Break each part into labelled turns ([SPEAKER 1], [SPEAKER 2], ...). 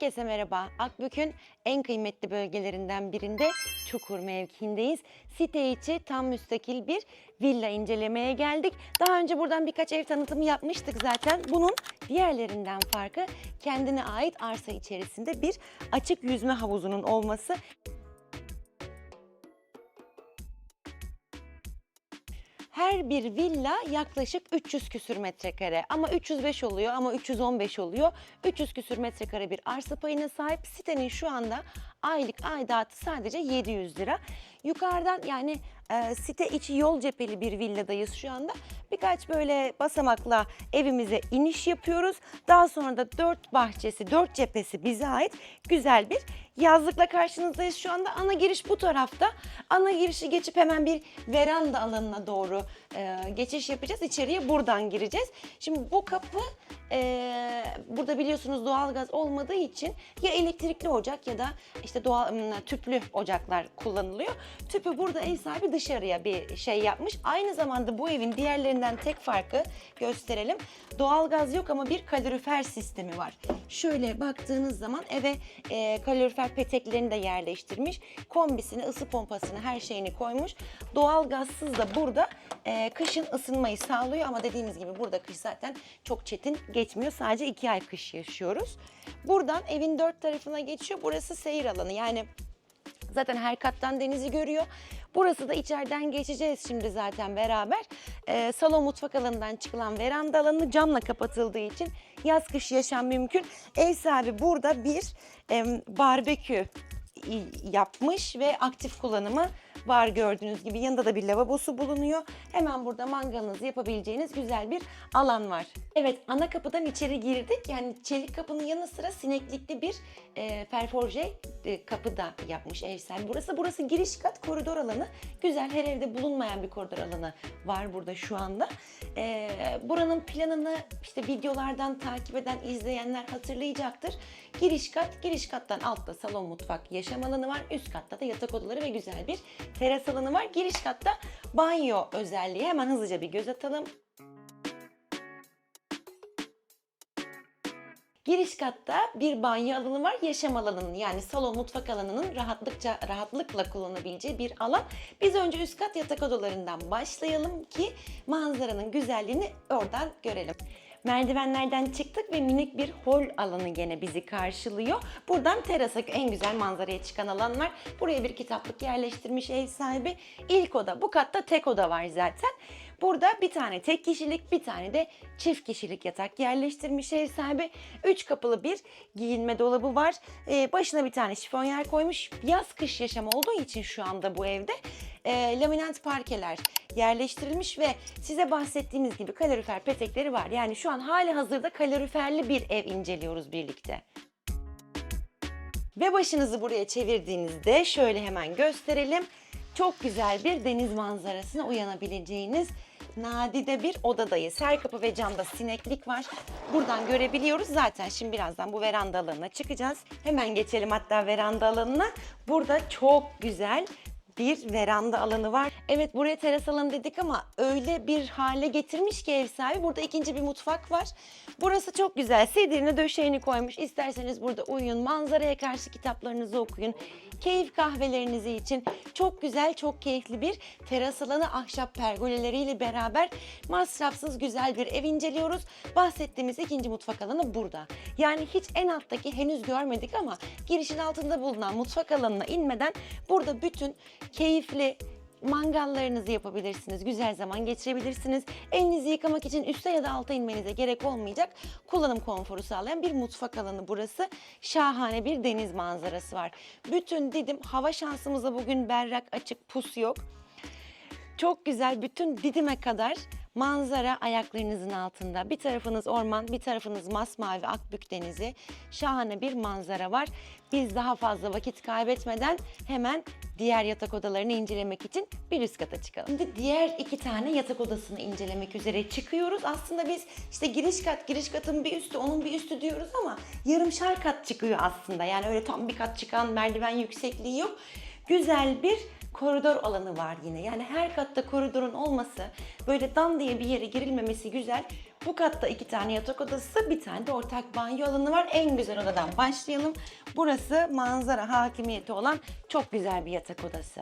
[SPEAKER 1] Herkese merhaba. Akbük'ün en kıymetli bölgelerinden birinde Çukur mevkiindeyiz. Site içi tam müstakil bir villa incelemeye geldik. Daha önce buradan birkaç ev tanıtımı yapmıştık zaten. Bunun diğerlerinden farkı kendine ait arsa içerisinde bir açık yüzme havuzunun olması. Her bir villa yaklaşık 300 küsür metrekare ama 305 oluyor ama 315 oluyor. 300 küsür metrekare bir arsa payına sahip sitenin şu anda aylık aidatı sadece 700 lira. Yukarıdan yani e, site içi yol cepheli bir villadayız şu anda. Birkaç böyle basamakla evimize iniş yapıyoruz. Daha sonra da dört bahçesi, dört cephesi bize ait güzel bir yazlıkla karşınızdayız. Şu anda ana giriş bu tarafta. Ana girişi geçip hemen bir veranda alanına doğru e, geçiş yapacağız. İçeriye buradan gireceğiz. Şimdi bu kapı e, burada biliyorsunuz doğalgaz olmadığı için ya elektrikli ocak ya da işte doğal tüplü ocaklar kullanılıyor. Tüpü burada ev sahibi dışarıya bir şey yapmış. Aynı zamanda bu evin diğerlerinden tek farkı gösterelim. Doğalgaz yok ama bir kalorifer sistemi var. Şöyle baktığınız zaman eve e, kalorifer peteklerini de yerleştirmiş. Kombisini, ısı pompasını, her şeyini koymuş. Doğalgazsız da burada e, kışın ısınmayı sağlıyor ama dediğimiz gibi burada kış zaten çok çetin geçmiyor. Sadece iki ay kış yaşıyoruz. Buradan evin dört tarafına geçiyor. Burası seyir alanı yani Zaten her kattan denizi görüyor. Burası da içeriden geçeceğiz şimdi zaten beraber. Ee, salon mutfak alanından çıkılan veranda alanı camla kapatıldığı için yaz kış yaşam mümkün. Ev sahibi burada bir em, barbekü yapmış ve aktif kullanımı var gördüğünüz gibi. Yanında da bir lavabosu bulunuyor. Hemen burada mangalınızı yapabileceğiniz güzel bir alan var. Evet ana kapıdan içeri girdik. Yani çelik kapının yanı sıra sineklikli bir e, perforje e, kapı da yapmış ev sahibi. Burası burası giriş kat koridor alanı. Güzel her evde bulunmayan bir koridor alanı var burada şu anda. E, buranın planını işte videolardan takip eden izleyenler hatırlayacaktır. Giriş kat, giriş kattan altta salon, mutfak, yaşam alanı var. Üst katta da yatak odaları ve güzel bir teras alanı var. Giriş katta banyo özelliği. Hemen hızlıca bir göz atalım. Giriş katta bir banyo alanı var, yaşam alanının yani salon mutfak alanının rahatlıkça rahatlıkla kullanabileceği bir alan. Biz önce üst kat yatak odalarından başlayalım ki manzaranın güzelliğini oradan görelim. Merdivenlerden çıktık ve minik bir hol alanı gene bizi karşılıyor. Buradan terasa en güzel manzaraya çıkan alan var. Buraya bir kitaplık yerleştirmiş ev sahibi. İlk oda bu katta tek oda var zaten. Burada bir tane tek kişilik, bir tane de çift kişilik yatak yerleştirmiş ev sahibi. Üç kapılı bir giyinme dolabı var. Ee, başına bir tane şifonyer koymuş. Yaz kış yaşam olduğu için şu anda bu evde e, laminant parkeler yerleştirilmiş ve size bahsettiğimiz gibi kalorifer petekleri var. Yani şu an hali hazırda kaloriferli bir ev inceliyoruz birlikte. Ve başınızı buraya çevirdiğinizde şöyle hemen gösterelim. Çok güzel bir deniz manzarasına uyanabileceğiniz nadide bir odadayız. Her kapı ve camda sineklik var. Buradan görebiliyoruz. Zaten şimdi birazdan bu veranda alanına çıkacağız. Hemen geçelim hatta veranda alanına. Burada çok güzel bir veranda alanı var. Evet buraya teras alanı dedik ama öyle bir hale getirmiş ki ev sahibi. Burada ikinci bir mutfak var. Burası çok güzel. Sedirini döşeğini koymuş. İsterseniz burada uyuyun. Manzaraya karşı kitaplarınızı okuyun. Keyif kahvelerinizi için çok güzel, çok keyifli bir teras alanı ahşap pergoleleriyle beraber masrafsız güzel bir ev inceliyoruz. Bahsettiğimiz ikinci mutfak alanı burada. Yani hiç en alttaki henüz görmedik ama girişin altında bulunan mutfak alanına inmeden burada bütün keyifli mangallarınızı yapabilirsiniz. Güzel zaman geçirebilirsiniz. Elinizi yıkamak için üste ya da alta inmenize gerek olmayacak. Kullanım konforu sağlayan bir mutfak alanı burası. Şahane bir deniz manzarası var. Bütün Didim hava şansımıza bugün berrak açık pus yok. Çok güzel bütün Didim'e kadar manzara ayaklarınızın altında. Bir tarafınız orman, bir tarafınız masmavi Akbük Denizi. Şahane bir manzara var. Biz daha fazla vakit kaybetmeden hemen diğer yatak odalarını incelemek için bir üst kata çıkalım. Şimdi diğer iki tane yatak odasını incelemek üzere çıkıyoruz. Aslında biz işte giriş kat, giriş katın bir üstü, onun bir üstü diyoruz ama yarımşar kat çıkıyor aslında. Yani öyle tam bir kat çıkan merdiven yüksekliği yok. Güzel bir koridor alanı var yine. Yani her katta koridorun olması, böyle dan diye bir yere girilmemesi güzel. Bu katta iki tane yatak odası, bir tane de ortak banyo alanı var. En güzel odadan başlayalım. Burası manzara hakimiyeti olan çok güzel bir yatak odası.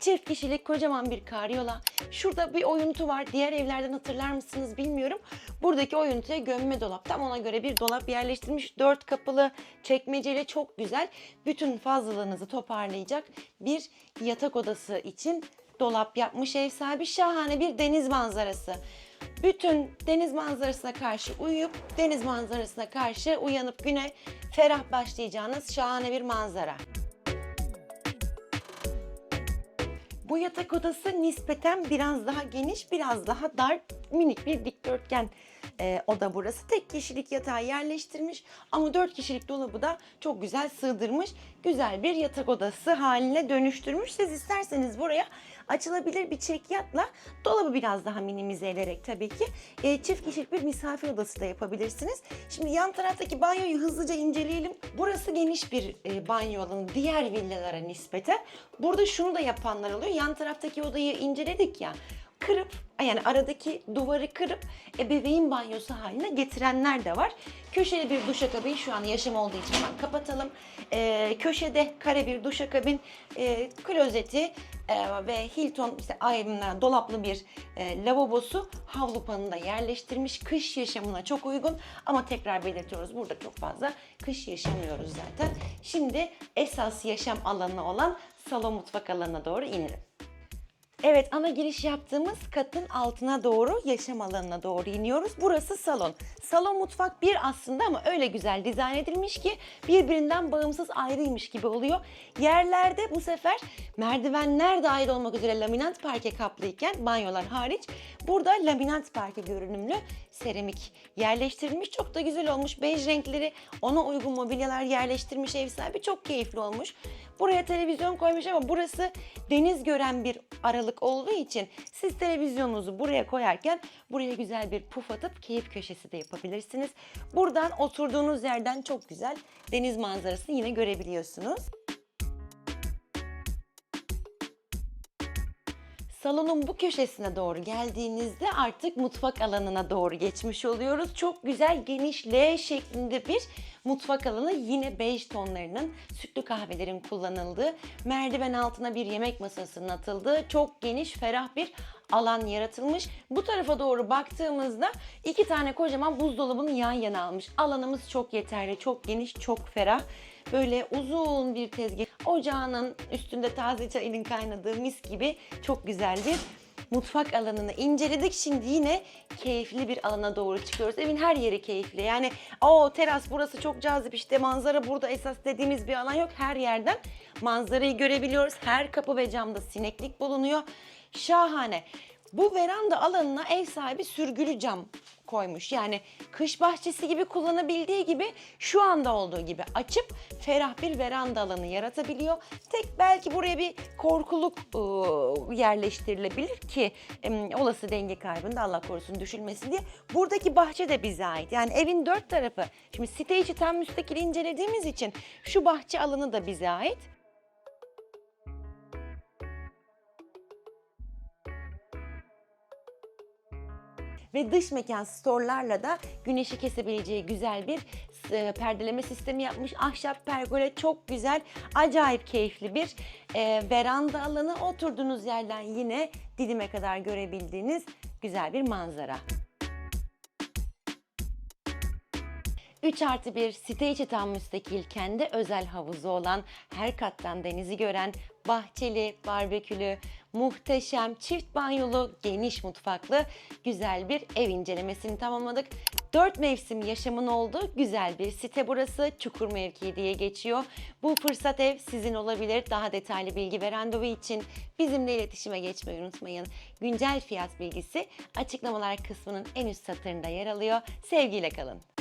[SPEAKER 1] Çift kişilik kocaman bir karyola. Şurada bir oyuntu var. Diğer evlerden hatırlar mısınız bilmiyorum. Buradaki oyuntuya gömme dolap. Tam ona göre bir dolap yerleştirmiş. Dört kapılı, çekmeceli çok güzel. Bütün fazlalığınızı toparlayacak bir yatak odası için dolap yapmış ev sahibi. Şahane bir deniz manzarası. Bütün deniz manzarasına karşı uyuyup deniz manzarasına karşı uyanıp güne ferah başlayacağınız şahane bir manzara. Bu yatak odası nispeten biraz daha geniş, biraz daha dar, minik bir dikdörtgen e, oda burası. Tek kişilik yatağı yerleştirmiş ama dört kişilik dolabı da çok güzel sığdırmış. Güzel bir yatak odası haline dönüştürmüş. Siz isterseniz buraya açılabilir bir çekyatla dolabı biraz daha minimize ederek tabii ki e, çift kişilik bir misafir odası da yapabilirsiniz. Şimdi yan taraftaki banyoyu hızlıca inceleyelim. Burası geniş bir e, banyo alanı diğer villalara nispeten. Burada şunu da yapanlar oluyor. Yan taraftaki odayı inceledik ya kırıp yani aradaki duvarı kırıp ebeveyn banyosu haline getirenler de var. Köşeli bir duşakabin şu an yaşam olduğu için hemen kapatalım. Ee, köşede kare bir duşakabin, e, klozeti e, ve Hilton işte ayımla dolaplı bir e, lavabosu havlu panında yerleştirmiş. Kış yaşamına çok uygun ama tekrar belirtiyoruz burada çok fazla kış yaşamıyoruz zaten. Şimdi esas yaşam alanı olan salon mutfak alanına doğru inelim. Evet ana giriş yaptığımız katın altına doğru yaşam alanına doğru iniyoruz. Burası salon. Salon mutfak bir aslında ama öyle güzel dizayn edilmiş ki birbirinden bağımsız ayrıymış gibi oluyor. Yerlerde bu sefer merdivenler dahil olmak üzere laminat parke kaplıyken banyolar hariç burada laminat parke görünümlü seramik yerleştirilmiş. Çok da güzel olmuş. Bej renkleri ona uygun mobilyalar yerleştirmiş ev sahibi. Çok keyifli olmuş. Buraya televizyon koymuş ama burası deniz gören bir aralık olduğu için siz televizyonunuzu buraya koyarken buraya güzel bir puf atıp keyif köşesi de yapabilirsiniz. Buradan oturduğunuz yerden çok güzel deniz manzarasını yine görebiliyorsunuz. Salonun bu köşesine doğru geldiğinizde artık mutfak alanına doğru geçmiş oluyoruz. Çok güzel geniş L şeklinde bir mutfak alanı yine bej tonlarının sütlü kahvelerin kullanıldığı, merdiven altına bir yemek masasının atıldığı çok geniş ferah bir alan yaratılmış. Bu tarafa doğru baktığımızda iki tane kocaman buzdolabını yan yana almış. Alanımız çok yeterli, çok geniş, çok ferah. Böyle uzun bir tezgah, ocağının üstünde taze çayının kaynadığı mis gibi çok güzel bir mutfak alanını inceledik. Şimdi yine keyifli bir alana doğru çıkıyoruz. Evin her yeri keyifli. Yani o teras burası çok cazip işte manzara burada esas dediğimiz bir alan yok. Her yerden manzarayı görebiliyoruz. Her kapı ve camda sineklik bulunuyor. Şahane. Bu veranda alanına ev sahibi sürgülü cam koymuş. Yani kış bahçesi gibi kullanabildiği gibi şu anda olduğu gibi açıp ferah bir veranda alanı yaratabiliyor. Tek belki buraya bir korkuluk ıı, yerleştirilebilir ki ım, olası denge kaybında Allah korusun düşülmesin diye. Buradaki bahçe de bize ait. Yani evin dört tarafı. Şimdi site içi tam müstakil incelediğimiz için şu bahçe alanı da bize ait. Ve dış mekan storlarla da güneşi kesebileceği güzel bir e, perdeleme sistemi yapmış. Ahşap pergole çok güzel, acayip keyifli bir e, veranda alanı. Oturduğunuz yerden yine didime kadar görebildiğiniz güzel bir manzara. 3 artı 1 site içi tam müstakil kendi özel havuzu olan her kattan denizi gören bahçeli, barbekülü, muhteşem, çift banyolu, geniş mutfaklı güzel bir ev incelemesini tamamladık. 4 mevsim yaşamın olduğu güzel bir site burası. Çukur mevkii diye geçiyor. Bu fırsat ev sizin olabilir. Daha detaylı bilgi ve randevu için bizimle iletişime geçmeyi unutmayın. Güncel fiyat bilgisi açıklamalar kısmının en üst satırında yer alıyor. Sevgiyle kalın.